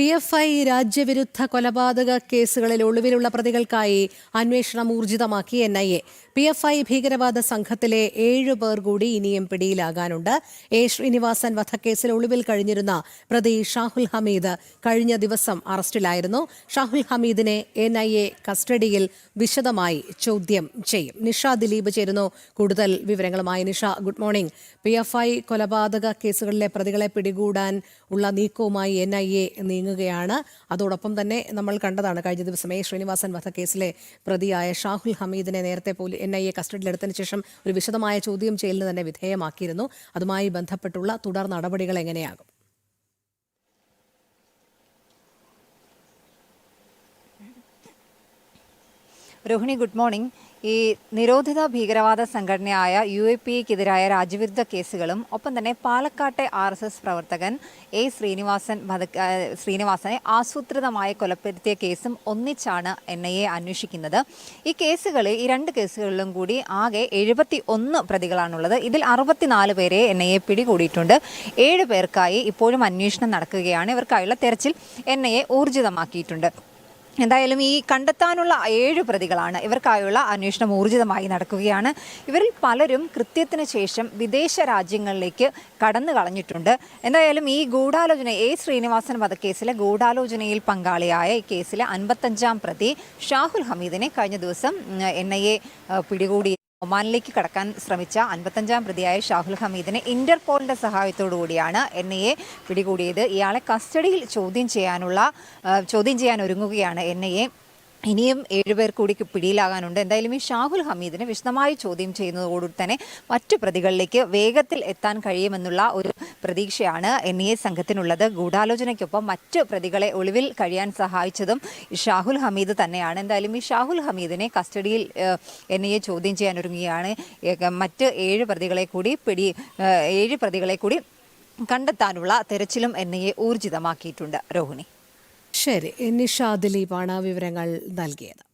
P F I രാജ്യവിരുദ്ധ കൊലപാതക കേസുകളിൽ ഒളിവിലുള്ള പ്രതികൾക്കായി അന്വേഷണം ഊർജിതമാക്കി N I A P F I ഭീകരവാദ സംഘത്തിലെ ഏഴു പേർ കൂടി ഇനിയും പിടിയിലാകാനുണ്ട്. എ ശ്രീനിവാസൻ വധക്കേസിൽ ഒളിവിൽ കഴിഞ്ഞിരുന്ന പ്രതി ഷാഹുൽ ഹമീദ് കഴിഞ്ഞ ദിവസം അറസ്റ്റിലായിരുന്നു. ഷാഹുൽ ഹമീദിനെ എൻ ഐ എ കസ്റ്റഡിയിൽ വിശദമായി ചോദ്യം ചെയ്യും. നിഷ ദിലീപ് ചേരുന്നു. കൂടുതൽ വിവരങ്ങളുമായി Nisha. Good morning. P F I കൊലപാതക കേസുകളിലെ പ്രതികളെ പിടികൂടാൻ ഉള്ള നീക്കവുമായി എൻ ഐ എ നീങ്ങുകയാണ് അതോടൊപ്പം തന്നെ നമ്മൾ കണ്ടതാണ് കഴിഞ്ഞ ദിവസം എ ശ്രീനിവാസൻ വധക്കേസിലെ പ്രതിയായ ഷാഹുൽ ഹമീദിനെ നേരത്തെ പോലീ എൻ ഐ എ കസ്റ്റഡിയിലെടുത്തതിന് ശേഷം ഒരു വിശദമായ ചോദ്യം ചെയ്യലിന് തന്നെ വിധേയമാക്കിയിരുന്നു. അതുമായി ബന്ധപ്പെട്ടുള്ള തുടർ നടപടികൾ എങ്ങനെയാകും? Rohini good morning. ഈ നിരോധിത ഭീകരവാദ സംഘടനയായ യു എ പി എക്കെതിരായ രാജ്യവിരുദ്ധ കേസുകളും ഒപ്പം തന്നെ പാലക്കാട്ടെ ആർ എസ് എസ് പ്രവർത്തകൻ എ ശ്രീനിവാസൻ ശ്രീനിവാസനെ ആസൂത്രിതമായി കൊലപ്പെടുത്തിയ കേസും ഒന്നിച്ചാണ് എൻ ഐ എ അന്വേഷിക്കുന്നത്. ഈ കേസുകളിൽ ഈ രണ്ട് കേസുകളിലും കൂടി ആകെ എഴുപത്തി ഒന്ന് പ്രതികളാണുള്ളത്. ഇതിൽ അറുപത്തിനാല് പേരെ എൻ ഐ എ പിടികൂടിയിട്ടുണ്ട്. ഏഴ് പേർക്കായി ഇപ്പോഴും അന്വേഷണം നടക്കുകയാണ്. ഇവർക്കായുള്ള തെരച്ചിൽ എൻ ഐ എ ഊർജിതമാക്കിയിട്ടുണ്ട്. എന്തായാലും ഈ കണ്ടെത്താനുള്ള ഏഴ് പ്രതികളാണ് ഇവർക്കായുള്ള അന്വേഷണം ഊർജിതമായി നടക്കുകയാണ്. ഇവരിൽ പലരും കൃത്യത്തിന് ശേഷം വിദേശ രാജ്യങ്ങളിലേക്ക് കടന്നു കളഞ്ഞിട്ടുണ്ട്. എന്തായാലും ഈ ഗൂഢാലോചന എ ശ്രീനിവാസൻ വധക്കേസിലെ ഗൂഢാലോചനയിൽ പങ്കാളിയായ ഈ കേസിലെ അൻപത്തഞ്ചാം പ്രതി ഷാഹുൽ ഹമീദിനെ കഴിഞ്ഞ ദിവസം എൻ ഐ എ പിടികൂടി ഒമാനിലേക്ക് കടക്കാൻ ശ്രമിച്ച അൻപത്തഞ്ചാം പ്രതിയായ ഷാഹുൽ ഹമീദിനെ ഇന്റർപോളിന്റെ സഹായത്തോടു കൂടിയാണ് എൻ ഐ എ പിടികൂടിയത്. ഇയാളെ കസ്റ്റഡിയിൽ ചോദ്യം ചെയ്യാനുള്ള ചോദ്യം ചെയ്യാൻ ഒരുങ്ങുകയാണ് എൻ ഐ എ. ഇനിയും ഏഴുപേർ കൂടി പിടിയിലാകാനുണ്ട്. എന്തായാലും ഈ ഷാഹുൽ ഹമീദിനെ വിശദമായി ചോദ്യം ചെയ്യുന്നതോടുകൂടി തന്നെ മറ്റു പ്രതികളിലേക്ക് വേഗത്തിൽ എത്താൻ കഴിയുമെന്നുള്ള ഒരു പ്രതീക്ഷയാണ് എൻ ഐ എ സംഘത്തിനുള്ളത്. ഗൂഢാലോചനയ്ക്കൊപ്പം മറ്റ് പ്രതികളെ ഒളിവിൽ കഴിയാൻ സഹായിച്ചതും ഷാഹുൽ ഹമീദ് തന്നെയാണ്. എന്തായാലും ഈ ഷാഹുൽ ഹമീദിനെ കസ്റ്റഡിയിൽ എൻ ഐ എ ചോദ്യം ചെയ്യാൻ ഒരുങ്ങുകയാണ്. മറ്റ് ഏഴ് പ്രതികളെ കൂടി പിടി ഏഴ് പ്രതികളെ കൂടി കണ്ടെത്താനുള്ള തെരച്ചിലും എൻ ഐ എ ഊർജിതമാക്കിയിട്ടുണ്ട്. രോഹിണി. ശരി നിഷ ദിലീപാണ് വിവരങ്ങൾ നൽകിയത്.